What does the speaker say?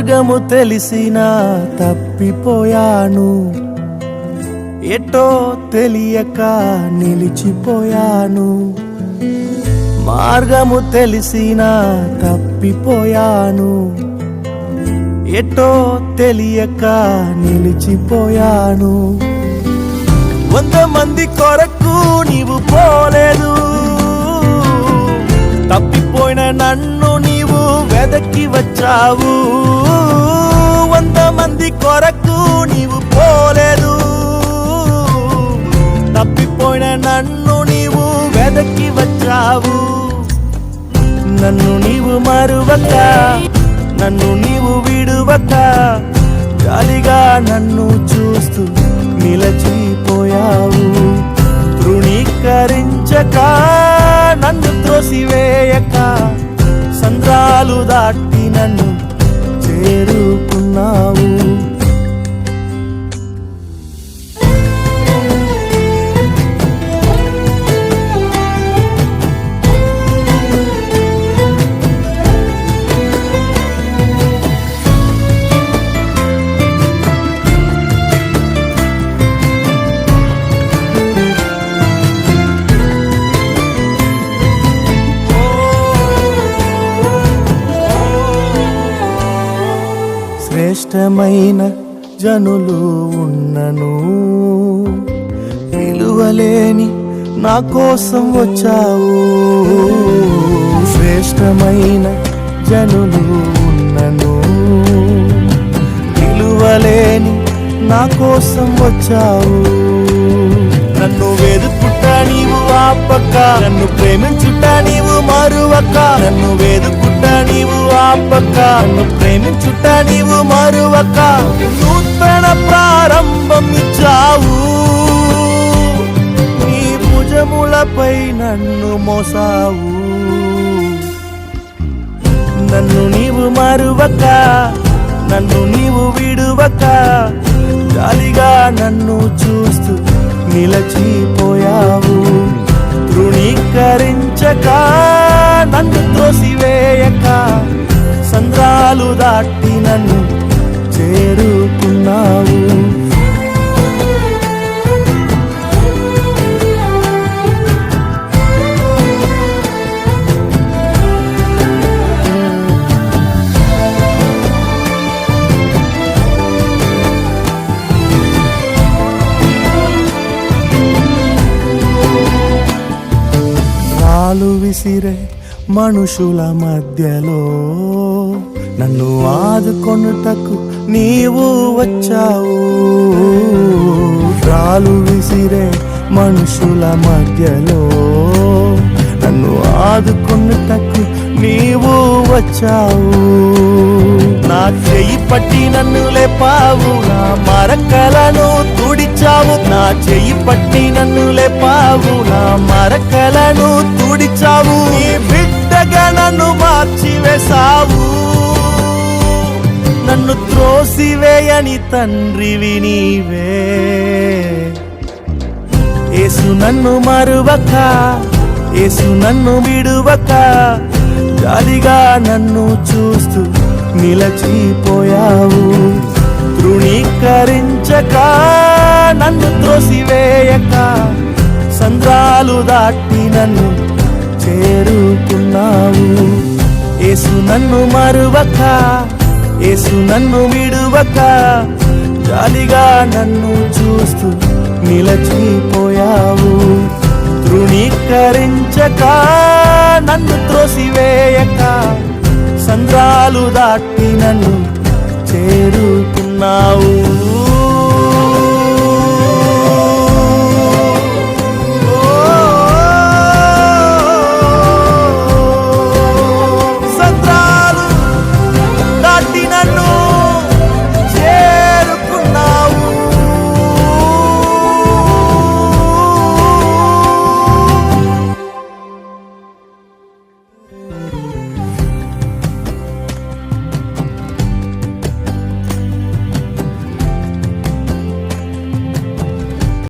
మార్గము తెలిసిన తప్పిపోయాను. ఎటో తెలియక నిలిచిపోయాను. మార్గము తెలిసిన తప్పిపోయాను. ఎటో తెలియక నిలిచిపోయాను. వంద మంది కొరకు నీవు పోలేదు. తప్పిపోయిన నన్ను వెదక్కి వచ్చావు. వంద మంది కొరకు నీవు పోలేదు. తప్పిపోయిన నన్ను నీవు వెదక్కి వచ్చావు. నన్ను నీవు మరువక నన్ను నీవు విడువక జాలిగా నన్ను చూస్తూ నిలచిపోయావు. తృణీకరించక నన్ను త్రోసివేయక సంద్రాలు దాటి నన్ను చేరుకున్నావు. శ్రేష్టమైన జనులు ఉన్నను. విలువలేని నా కోసం వచ్చావు. శ్రేష్టమైన జనులు ఉన్నను. విలువలేని నా కోసం వచ్చావు. నన్ను వెదుకుట నీవు ఆపక నన్ను ప్రేమించుట నీవు మరువక్క నన్ను వెదుకుట నీవు ఆపక ప్రేమించుట నీవు మరువక. నూతన ప్రారంభం ఇచ్చావు. నీ భుజములపై నన్ను మోసావు. నన్ను నీవు మరువక నన్ను నీవు విడువక. జాలిగా నన్ను చూస్తూ నిలచిపోయావు. తృణీకరించక. నన్ను త్రోసివేయక సంద్రాలు దాటి నన్ను చేరుకున్నావు. రాలు విసిరే మనుషుల మధ్యలో నన్ను ఆదుకొనుటకు నీవు వచ్చావు. రాలు విసిరే మనుషుల మధ్యలో నన్ను ఆదుకొనుటకు నీవు వచ్చావు. నా చెయ్యి పట్టి నన్ను లేపావు నా మరకలను తుడిచావు. నా చెయ్యి పట్టి నన్ను లేపావు నా మరకలను తుడిచావు. నీ నన్ను మార్చివేశావు. నన్ను త్రోసివేయని తండ్రివి నీవే. ఏసు నన్ను మరువక ఏసు నన్ను విడువక జాలిగా నన్ను చూస్తూ నిలచిపోయావు. తృణీకరించక నన్ను త్రోసివేయక సంద్రాలు దాటి నన్ను చేరుకున్నావు ఏసు నన్ను మరువక ఏసు నన్ను విడువక జాలిగా నన్ను చూస్తూ నిలచిపోయావు. తృణీకరించక నన్ను త్రోసివేయక సంద్రాలు దాటి నన్ను చేరుకున్నావు.